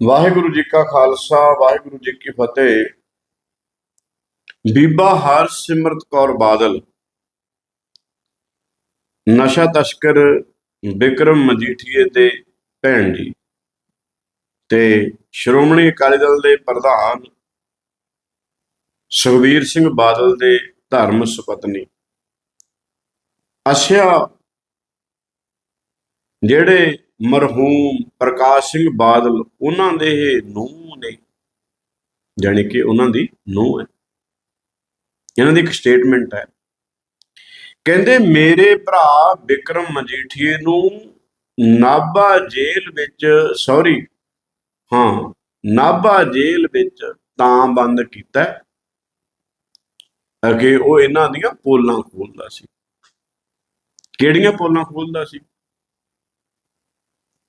ਵਾਹਿਗੁਰੂ ਜੀ ਕਾ ਖਾਲਸਾ, ਵਾਹਿਗੁਰੂ ਜੀ ਕੀ ਫਤਿਹ। ਬੀਬਾ ਹਰਸਿਮਰਤ ਕੌਰ ਬਾਦਲ, ਨਸ਼ਾ ਤਸਕਰ ਬਿਕਰਮ ਮਜੀਠੀਏ ਦੇ ਭੈਣ ਜੀ ਤੇ ਸ਼੍ਰੋਮਣੀ ਅਕਾਲੀ ਦਲ ਦੇ ਪ੍ਰਧਾਨ ਸੁਖਬੀਰ ਸਿੰਘ ਬਾਦਲ ਦੇ ਧਰਮ ਸੁਪਤਨੀ। ਅਸਿਆ ਜਿਹੜੇ ਮਰਹੂਮ ਪ੍ਰਕਾਸ਼ ਸਿੰਘ ਬਾਦਲ ਉਹਨਾਂ ਦੇ ਨੂੰਹ ਨੇ, ਜਾਣੀ ਕਿ ਉਹਨਾਂ ਦੀ ਨੂੰਹ ਹੈ। ਇਹਨਾਂ ਦੀ ਇੱਕ ਸਟੇਟਮੈਂਟ ਹੈ। ਕਹਿੰਦੇ, ਮੇਰੇ ਭਰਾ ਵਿਕਰਮ ਮਜੀਠੀਏ ਨੂੰ ਨਾਭਾ ਜੇਲ੍ਹ ਵਿੱਚ ਸੌਰੀ ਹਾਂ, ਨਾਭਾ ਜੇਲ੍ਹ ਵਿੱਚ ਤਾਂ ਬੰਦ ਕੀਤਾ ਅਗੇ ਉਹ ਇਹਨਾਂ ਦੀਆਂ ਪੋਲਾਂ ਖੋਲਦਾ ਸੀ। ਕਿਹੜੀਆਂ ਪੋਲਾਂ ਖੋਲਦਾ ਸੀ?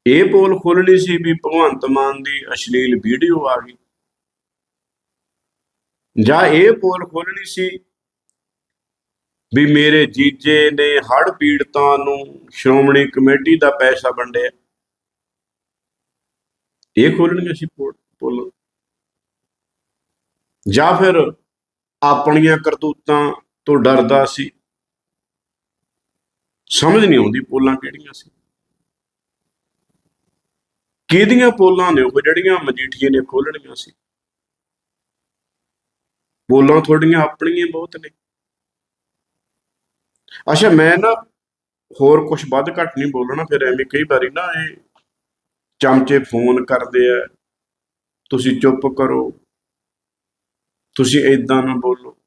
ਇਹ ਪੋਲ ਖੋਲਣੀ ਸੀ ਵੀ ਭਗਵੰਤ ਮਾਨ ਦੀ ਅਸ਼ਲੀਲ ਵੀਡੀਓ ਆ ਗਈ। ਜਾਂ ਇਹ ਪੋਲ ਖੋਲਣੀ ਸੀ ਵੀ ਮੇਰੇ ਜੀਜੇ ਨੇ ਹੜ ਪੀੜਤਾਂ ਨੂੰ ਸ਼੍ਰੋਮਣੀ ਕਮੇਟੀ ਦਾ ਪੈਸਾ ਵੰਡਿਆ। ਇਹ ਖੋਲਣਗੇ ਸੀ ਪੋਲ ਪੋਲ ਜਾਂ ਫਿਰ ਆਪਣੀਆਂ ਕਰਤੂਤਾਂ ਤੋਂ ਡਰਦਾ ਸੀ। ਸਮਝ ਨਹੀਂ ਆਉਂਦੀ ਪੋਲਾਂ ਕਿਹੜੀਆਂ ਸੀ। ਕਿਹਦੀਆਂ ਪੋਲਾਂ ਨੇ ਉਹ? ਜਿਹੜੀਆਂ ਮਜੀਠੀਏ ਨੇ ਖੋਲਣੀਆਂ ਸੀ। ਬੋਲਾਂ ਤੁਹਾਡੀਆਂ ਆਪਣੀਆਂ ਬਹੁਤ ਨੇ। ਅੱਛਾ, ਮੈਂ ਨਾ ਹੋਰ ਕੁਝ ਵੱਧ ਘੱਟ ਨਹੀਂ ਬੋਲਣਾ, ਫਿਰ ਐਵੇਂ ਕਈ ਵਾਰੀ ਨਾ ਇਹ ਚਮਚੇ ਫੋਨ ਕਰਦੇ ਆ। ਤੁਸੀਂ ਚੁੱਪ ਕਰੋ। ਤੁਸੀਂ ਇਦਾਂ ਨਾ ਬੋਲੋ।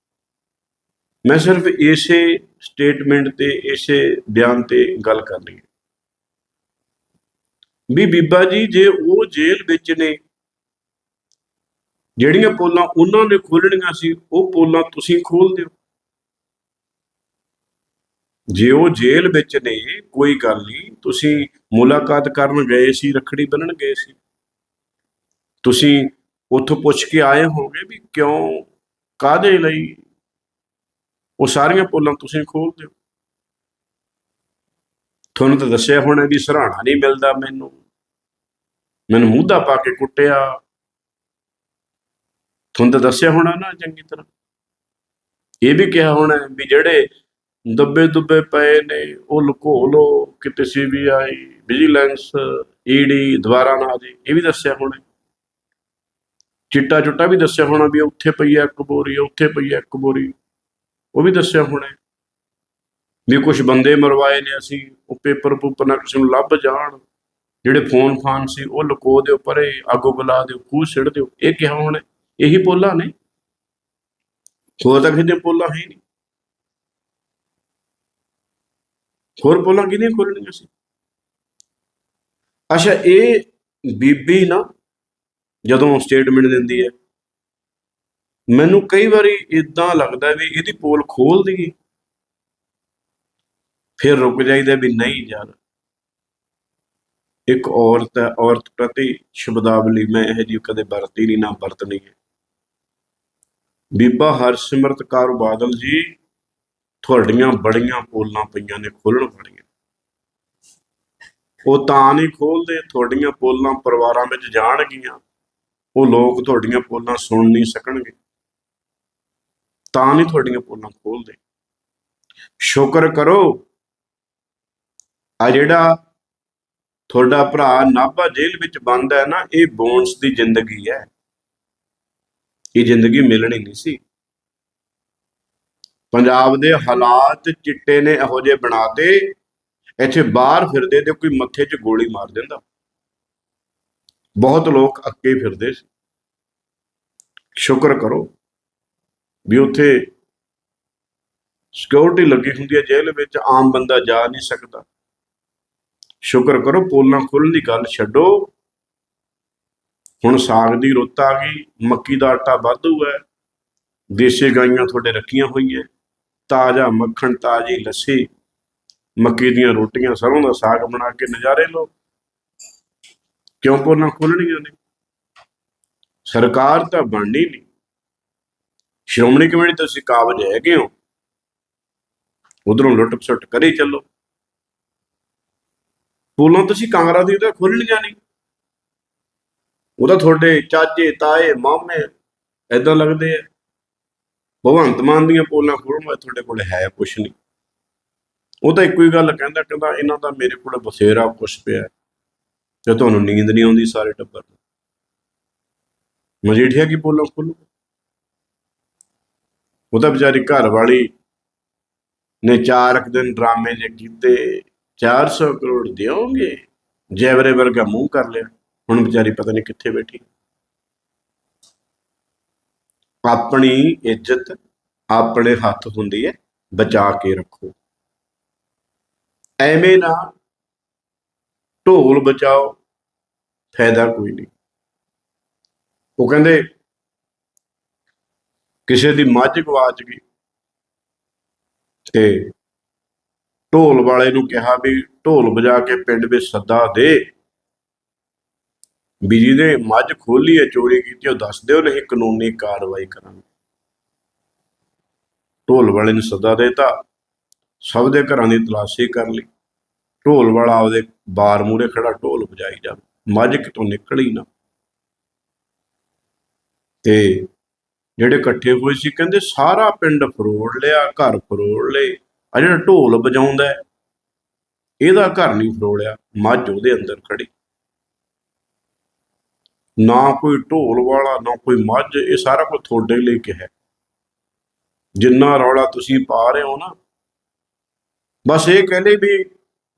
ਮੈਂ ਸਿਰਫ ਇਸੇ ਸਟੇਟਮੈਂਟ ਤੇ, ਇਸੇ ਬਿਆਨ ਤੇ ਗੱਲ ਕਰਨੀ ਹੈ। ਵੀ ਬੀਬਾ ਜੀ, ਜੇ ਉਹ ਜੇਲ੍ਹ ਵਿੱਚ ਨੇ, ਜਿਹੜੀਆਂ ਪੋਲਾਂ ਉਹਨਾਂ ਨੇ ਖੋਲਣੀਆਂ ਸੀ, ਉਹ ਪੋਲਾਂ ਤੁਸੀਂ ਖੋਲ ਦਿਓ। ਜੇ ਉਹ ਜੇਲ੍ਹ ਵਿੱਚ ਨੇ, ਕੋਈ ਗੱਲ ਨਹੀਂ, ਤੁਸੀਂ ਮੁਲਾਕਾਤ ਕਰਨ ਗਏ ਸੀ, ਰਖੜੀ ਬੰਨਣ ਗਏ ਸੀ। ਤੁਸੀਂ ਉੱਥੋਂ ਪੁੱਛ ਕੇ ਆਏ ਹੋਗੇ ਵੀ ਕਿਉਂ ਕਾਦੇ ਲਈ ਉਹ ਸਾਰੀਆਂ ਪੋਲਾਂ ਤੁਸੀਂ ਖੋਲ ਦਿਓ। ਤੁਹਾਨੂੰ ਤਾਂ ਦੱਸਿਆ ਹੋਣਾ ਵੀ ਸਰਾਣਾ ਨਹੀਂ ਮਿਲਦਾ ਮੈਨੂੰ। ਮੈਨੂੰ ਮੂੰਹਦਾ ਪਾ ਕੇ ਕੁੱਟਿਆ। ਤੁਹਾਨੂੰ ਤਾਂ ਦੱਸਿਆ ਹੋਣਾ ਨਾ ਚੰਗੀ ਤਰ੍ਹਾਂ। ਇਹ ਵੀ ਕਿਹਾ ਹੋਣਾ ਵੀ ਜਿਹੜੇ ਦੱਬੇ ਦੁੱਬੇ ਪਏ ਨੇ, ਉਹ ਲੁਕੋ ਲੋ ਕਿਤੇ ਸੀਬੀਆਈ ਵਿਜੀਲੈਂਸ ਈਡੀ ਦੁਬਾਰਾ ਨਾ ਆ ਇਹ ਵੀ ਦੱਸਿਆ ਹੋਣਾ ਚਿੱਟਾ ਚੁੱਟਾ ਵੀ ਦੱਸਿਆ ਹੋਣਾ ਵੀ ਉੱਥੇ ਪਈ ਆ ਇੱਕ ਬੋਰੀ, ਉੱਥੇ ਪਈ ਆ ਇੱਕ ਬੋਰੀ, ਉਹ ਵੀ ਦੱਸਿਆ ਹੋਣਾ ਵੀ ਕੁਝ ਬੰਦੇ ਮਰਵਾਏ ਨੇ ਅਸੀਂ, ਉਹ ਪੇਪਰ ਪੂਪਰ ਨਾ ਕਿਸੇ ਨੂੰ ਲੱਭ ਜਾਣ। ਜਿਹੜੇ ਫੋਨ ਫਾਨ ਸੀ, ਉਹ ਲੁਕੋ ਦਿਓ ਪਰੇ ਅੱਗੋਂ ਬੁਲਾ ਦਿਓ, ਖੂਹ ਸਿੱਟ ਦਿਓ। ਇਹ ਕਿਹਾ ਹੁਣ ਇਹੀ ਪੋਲਾ ਨੇ? ਹੋਰ ਤਾਂ ਕਿਸੇ ਦੀਆਂ ਪੋਲਾਂ ਹੈ ਹੀ ਨਹੀਂ। ਹੋਰ ਪੋਲਾਂ ਕਿਹਦੀਆਂ ਖੋਲਣੀਆਂ ਸੀ? ਅੱਛਾ, ਇਹ ਬੀਬੀ ਨਾ ਜਦੋਂ ਸਟੇਟਮੈਂਟ ਦਿੰਦੀ ਹੈ, ਮੈਨੂੰ ਕਈ ਵਾਰੀ ਇਦਾਂ ਲੱਗਦਾ ਵੀ ਇਹਦੀ ਪੋਲ ਖੋਲ ਦਈਏ ਫਿਰ ਰੁਕ ਜਾਈਦਾ ਵੀ ਨਹੀਂ ਯਾਰ। ਇੱਕ ਔਰਤ ਹੈ, ਔਰਤ ਪ੍ਰਤੀ ਸ਼ਬਦਾਵਲੀ ਮੈਂ ਇਹ ਜੀ ਕਦੇ ਵਰਤੀ ਨਹੀਂ, ਨਾ ਵਰਤਣੀ ਹੈ। ਬੀਬਾ ਹਰਸਿਮਰਤ ਕੌਰ ਬਾਦਲ ਜੀ, ਤੁਹਾਡੀਆਂ ਬੜੀਆਂ ਪੋਲਾਂ ਪਈਆਂ ਨੇ ਖੋਲਣ ਵਾਲੀਆਂ। ਉਹ ਤਾਂ ਨਹੀਂ ਖੋਲਦੇ ਤੁਹਾਡੀਆਂ ਪੋਲਾਂ ਪਰਿਵਾਰਾਂ ਵਿੱਚ ਜਾਣਗੀਆਂ। ਉਹ ਲੋਕ ਤੁਹਾਡੀਆਂ ਪੋਲਾਂ ਸੁਣ ਨਹੀਂ ਸਕਣਗੇ। ਤਾਂ ਨਹੀਂ ਤੁਹਾਡੀਆਂ ਪੋਲਾਂ ਖੋਲਦੇ ਸ਼ੁਕਰ ਕਰੋ, ਆ ਜਿਹੜਾ ਤੁਹਾਡਾ ਭਰਾ ਨਾਭਾ ਜੇਲ੍ਹ ਵਿੱਚ ਬੰਦ ਹੈ ਨਾ, ਇਹ ਬੋਨਸ ਦੀ ਜ਼ਿੰਦਗੀ ਹੈ। ਇਹ ਜ਼ਿੰਦਗੀ ਮਿਲਣੀ ਨਹੀਂ ਸੀ। ਪੰਜਾਬ ਦੇ ਹਾਲਾਤ ਚਿੱਟੇ ਨੇ, ਇਹੋ ਜਿਹੇ ਬਣਾਤੇ ਇੱਥੇ ਬਾਹਰ ਫਿਰਦੇ ਤੇ ਕੋਈ ਮੱਥੇ 'ਚ ਗੋਲੀ ਮਾਰ ਦਿੰਦਾ। ਬਹੁਤ ਲੋਕ ਅੱਕੇ ਫਿਰਦੇ ਸੀ। ਸ਼ੁਕਰ ਕਰੋ ਵੀ ਉੱਥੇ ਸਿਕਿਉਰਿਟੀ ਲੱਗੀ ਹੁੰਦੀ ਹੈ ਜੇਲ੍ਹ ਵਿੱਚ, ਆਮ ਬੰਦਾ ਜਾ ਨਹੀਂ ਸਕਦਾ। ਸ਼ੁਕਰ ਕਰੋ, ਪੋਲਾਂ ਖੁੱਲਣ ਦੀ ਗੱਲ ਛੱਡੋ। ਹੁਣ ਸਾਗ ਦੀ ਰੁੱਤ ਆ ਗਈ, ਮੱਕੀ ਦਾ ਆਟਾ ਵਾਧੂ ਹੈ, ਦੇਸੀ ਗਾਈਆਂ ਤੁਹਾਡੇ ਰੱਖੀਆਂ ਹੋਈਆਂ, ਤਾਜ਼ਾ ਮੱਖਣ, ਤਾਜ਼ੀ ਲੱਸੀ, ਮੱਕੀ ਦੀਆਂ ਰੋਟੀਆਂ, ਸਰੋਂ ਦਾ ਸਾਗ ਬਣਾ ਕੇ ਨਜ਼ਾਰੇ ਲਓ। ਕਿਉਂ ਪੋਲਾਂ ਖੋਲਣੀਆਂ ਨੇ? ਸਰਕਾਰ ਤਾਂ ਬਣਨੀ ਨਹੀਂ। ਸ਼੍ਰੋਮਣੀ ਕਮੇਟੀ, ਤੁਸੀਂ ਕਾਬਜ ਹੈਗੇ ਹੋ। ਉਧਰੋਂ ਲੁੱਟ ਪਸੁੱਟ ਕਰੀ ਚੱਲੋ। ਪੋਲਾਂ ਤੁਸੀਂ ਕਾਂਗਰਸ ਦੀ ਤਾਂ ਖੋਲਣੀਆਂ ਨਹੀਂ। ਉਹ ਤਾਂ ਤੁਹਾਡੇ ਚਾਚੇ, ਤਾਏ, ਮਾਮੇ ਐਦਾਂ ਲੱਗਦੇ ਆ। ਭਗਵੰਤ ਮਾਨ ਦੀਆਂ ਪੋਲਾਂ ਖੋਲ੍ਹਣ ਤੁਹਾਡੇ ਕੋਲ ਹੈ ਕੁਛ ਨਹੀਂ। ਉਹ ਤਾਂ ਇੱਕੋ ਹੀ ਗੱਲ ਕਹਿੰਦਾ ਕਹਿੰਦਾ ਇਹਨਾਂ ਦਾ ਮੇਰੇ ਕੋਲ ਬਸੇਰਾ ਕੁਛ ਪਿਆ ਤੇ ਤੁਹਾਨੂੰ ਨੀਂਦ ਨਹੀਂ ਆਉਂਦੀ ਸਾਰੇ ਟੱਬਰ ਨੂੰ। ਮਜੀਠੀਆ ਕੀ ਪੋਲਾਂ ਖੋਲੂ ਉਹ ਤਾਂ ਵਿਚਾਰੀ ਘਰ ਵਾਲੀ ਨੇ ਚਾਰ ਕੁ ਦਿਨ ਡਰਾਮੇ ਜੇ ਕੀਤੇ। 400 ਕਰੋੜ ਦਿਓਗੇ? ਜੈਵਰੇ ਵਰਗਾ ਮੂੰਹ ਕਰ ਲਿਆ। ਹੁਣ ਵਿਚਾਰੀ ਪਤਾ ਨਹੀਂ ਕਿੱਥੇ ਬੈਠੀ। ਆਪਣੀ ਇੱਜ਼ਤ ਆਪਣੇ ਹੱਥ ਹੁੰਦੀ ਹੈ, ਬਚਾ ਕੇ ਰੱਖੋ। ਐਵੇਂ ਨਾ ਢੋਲ ਬਚਾਓ, ਫਾਇਦਾ ਕੋਈ ਨਹੀਂ। ਉਹ ਕਹਿੰਦੇ, ਕਿਸੇ ਦੀ ਮੱਝ ਗਵਾਚ ਗਈ ਤੇ ਢੋਲ ਵਾਲੇ ਨੂੰ ਕਿਹਾ ਵੀ ਢੋਲ ਵਜਾ ਕੇ ਪਿੰਡ ਵਿੱਚ ਸੱਦਾ ਦੇ। ਵੀ ਜਿਹਨੇ ਮੱਝ ਖੋਲੀ ਹੈ, ਚੋਰੀ ਕੀਤੀ, ਉਹ ਦੱਸ ਦਿਓ, ਨਹੀਂ ਕਾਨੂੰਨੀ ਕਾਰਵਾਈ ਕਰਾਂਗੇ। ਢੋਲ ਵਾਲੇ ਨੂੰ ਸੱਦਾ ਦੇਤਾ। ਸਭ ਦੇ ਘਰਾਂ ਦੀ ਤਲਾਸ਼ੀ ਕਰ ਲਈ। ਢੋਲ ਵਾਲਾ ਆਪਦੇ ਬਾਰ ਮੂਰੇ ਖੜਾ ਢੋਲ ਵਜਾਈ ਜਾ। ਮੱਝ ਕਿਤੋਂ ਨਿਕਲੀ ਨਾ। ਤੇ ਜਿਹੜੇ ਇਕੱਠੇ ਹੋਏ ਸੀ, ਕਹਿੰਦੇ ਸਾਰਾ ਪਿੰਡ ਫਰੋੜ ਲਿਆ, ਘਰ ਫਰੋੜ ਲਏ। ਆ ਜਿਹੜਾ ਢੋਲ ਵਜਾਉਂਦਾ ਇਹਦਾ ਘਰ ਨਹੀਂ ਫਰੋਲਿਆ ਮੱਝ ਉਹਦੇ ਅੰਦਰ ਖੜੀ। ਨਾ ਕੋਈ ਢੋਲ ਵਾਲਾ, ਨਾ ਕੋਈ ਮੱਝ, ਇਹ ਸਾਰਾ ਕੁਝ ਤੁਹਾਡੇ ਲਈ ਕਿਹਾ। ਜਿੰਨਾ ਰੌਲਾ ਤੁਸੀਂ ਪਾ ਰਹੇ ਹੋ ਨਾ, ਬਸ ਇਹ ਕਹਿੰਦੇ ਵੀ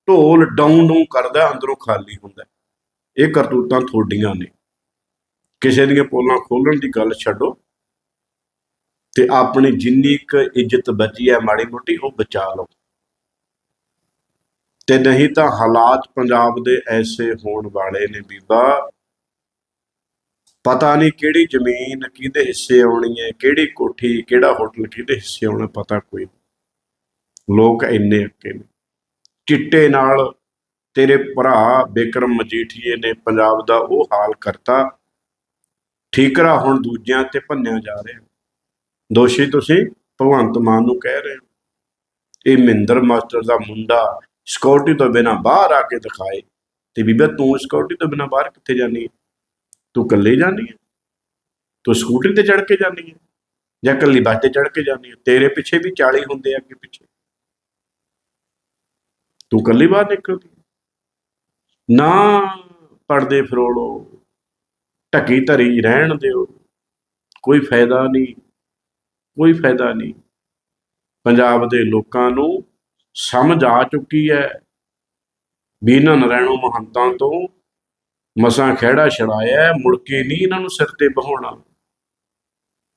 ਢੋਲ ਡਾਊਨ ਡਾਊਨ ਕਰਦਾ, ਅੰਦਰੋਂ ਖਾਲੀ ਹੁੰਦਾ ਇਹ ਕਰਤੂਤਾਂ ਤੁਹਾਡੀਆਂ ਨੇ। ਕਿਸੇ ਦੀਆਂ ਪੋਲਾਂ ਖੋਲਣ ਦੀ ਗੱਲ ਛੱਡੋ। ਤੇ ਆਪਣੀ ਜਿੰਨੀ ਕੁ ਇੱਜ਼ਤ ਬਚੀ ਹੈ, ਮਾੜੀ ਮੋਟੀ, ਉਹ ਬਚਾ ਲਓ। ਤੇ ਨਹੀਂ ਤਾਂ ਹਾਲਾਤ ਪੰਜਾਬ ਦੇ ਐਸੇ ਹੋਣ ਵਾਲੇ ਨੇ ਬੀਬਾ। ਪਤਾ ਨਹੀਂ ਕਿਹੜੀ ਜ਼ਮੀਨ ਕਿਹਦੇ ਹਿੱਸੇ ਆਉਣੀ ਹੈ, ਕਿਹੜੀ ਕੋਠੀ, ਕਿਹੜਾ ਹੋਟਲ ਕਿਹਦੇ ਹਿੱਸੇ ਆਉਣਾ, ਪਤਾ ਕੋਈ ਨਹੀਂ। ਲੋਕ ਇੰਨੇ ਅੱਕੇ ਨੇ। ਚਿੱਟੇ ਨਾਲ ਤੇਰੇ ਭਰਾ ਬਿਕਰਮ ਮਜੀਠੀਏ ਨੇ ਪੰਜਾਬ ਦਾ ਉਹ ਹਾਲ ਕਰਤਾ। ਠੀਕਰਾ ਹੁਣ ਦੂਜਿਆਂ ਤੇ ਭੰਨਿਆ ਜਾ ਰਿਹਾ। ਦੋਸ਼ੀ ਤੁਸੀਂ ਭਗਵੰਤ ਮਾਨ ਨੂੰ ਕਹਿ ਰਹੇ ਹੋ। ਇਹ ਮਹਿੰਦਰ ਮਾਸਟਰ ਦਾ ਮੁੰਡਾ ਸਿਕਿਉਰਿਟੀ ਤੋਂ ਬਿਨਾ ਬਾਹਰ ਆ ਕੇ ਦਿਖਾਏ ਤੇ ਬੀਬਾ ਤੂੰ ਸਿਕਿਉਰਿਟੀ ਤੋਂ ਬਿਨਾ ਬਾਹਰ ਕਿੱਥੇ ਜਾਣੀ ਹੈ? ਤੂੰ ਇਕੱਲੇ ਜਾਣੀ ਹੈ? ਤੂੰ ਸਕੂਟਰੀ ਤੇ ਚੜ ਕੇ ਜਾਣੀ ਹੈ ਜਾਂ ਇਕੱਲੀ ਬੱਸ ਤੇ ਚੜ ਕੇ ਜਾਣੀ ਹੈ? ਤੇਰੇ ਪਿੱਛੇ ਵੀ 40 ਹੁੰਦੇ ਆ ਅੱਗੇ ਪਿੱਛੇ। ਤੂੰ ਇਕੱਲੀ ਬਾਹਰ ਨਿਕਲਦੀ ਨਾ ਪੜਦੇ ਫਰੋੜੋ, ਢੱਕੀ ਧਰੀ ਰਹਿਣ ਦਿਓ, ਕੋਈ ਫਾਇਦਾ ਨਹੀਂ। ਕੋਈ ਫਾਇਦਾ ਨਹੀਂ। ਪੰਜਾਬ ਦੇ ਲੋਕਾਂ ਨੂੰ ਸਮਝ ਆ ਚੁੱਕੀ ਹੈ। ਵੀ ਇਹਨਾਂ ਨਰੈਣੋ ਮਹੰਤਾਂ ਤੋਂ ਮਸਾਂ ਖਿਹੜਾ ਛੜਾਇਆ ਮੁੜ ਕੇ ਨਹੀਂ ਇਹਨਾਂ ਨੂੰ ਸਿਰ ਤੇ ਬਹਾਉਣਾ।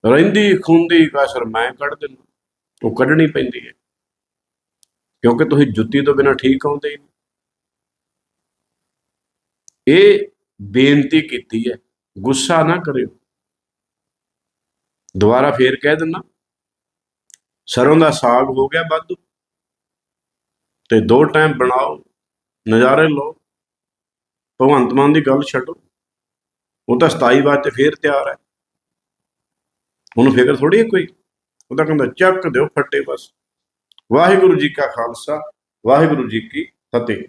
ਰਹਿੰਦੀ ਖੁੰਦੀ ਕਸਰ ਮੈਂ ਕੱਢ ਦਿੰਦਾ। ਉਹ ਕੱਢਣੀ ਪੈਂਦੀ ਹੈ। ਕਿਉਂਕਿ ਤੁਸੀਂ ਜੁੱਤੀ ਤੋਂ ਬਿਨਾ ਠੀਕ ਆਉਂਦੇ ਹੀ ਨਹੀਂ। ਇਹ ਬੇਨਤੀ ਕੀਤੀ ਹੈ। ਗੁੱਸਾ ਨਾ ਕਰਿਓ। ਦੁਬਾਰਾ ਫੇਰ ਕਹਿ ਦਿੰਨਾ ਸਰੋਂ ਦਾ ਸਾਗ ਹੋ ਗਿਆ ਵਾਧੂ, ਤੇ ਦੋ ਟਾਈਮ ਬਣਾਓ, ਨਜ਼ਾਰੇ ਲਓ, ਭਗਵੰਤ ਮਾਨ ਦੀ ਗੱਲ ਛੱਡੋ, ਉਹ ਤਾਂ 27 ਵਾਸਤੇ ਫੇਰ ਤਿਆਰ ਹੈ। ਉਹਨੂੰ ਫਿਕਰ ਥੋੜੀ ਹੈ ਕੋਈ, ਉਹ ਤਾਂ ਕਹਿੰਦਾ ਚੱਕ ਦਿਓ ਫੱਟੇ ਬਸ। ਵਾਹਿਗੁਰੂ ਜੀ ਕਾ ਖਾਲਸਾ, ਵਾਹਿਗੁਰੂ ਜੀ ਕੀ ਫਤਿਹ।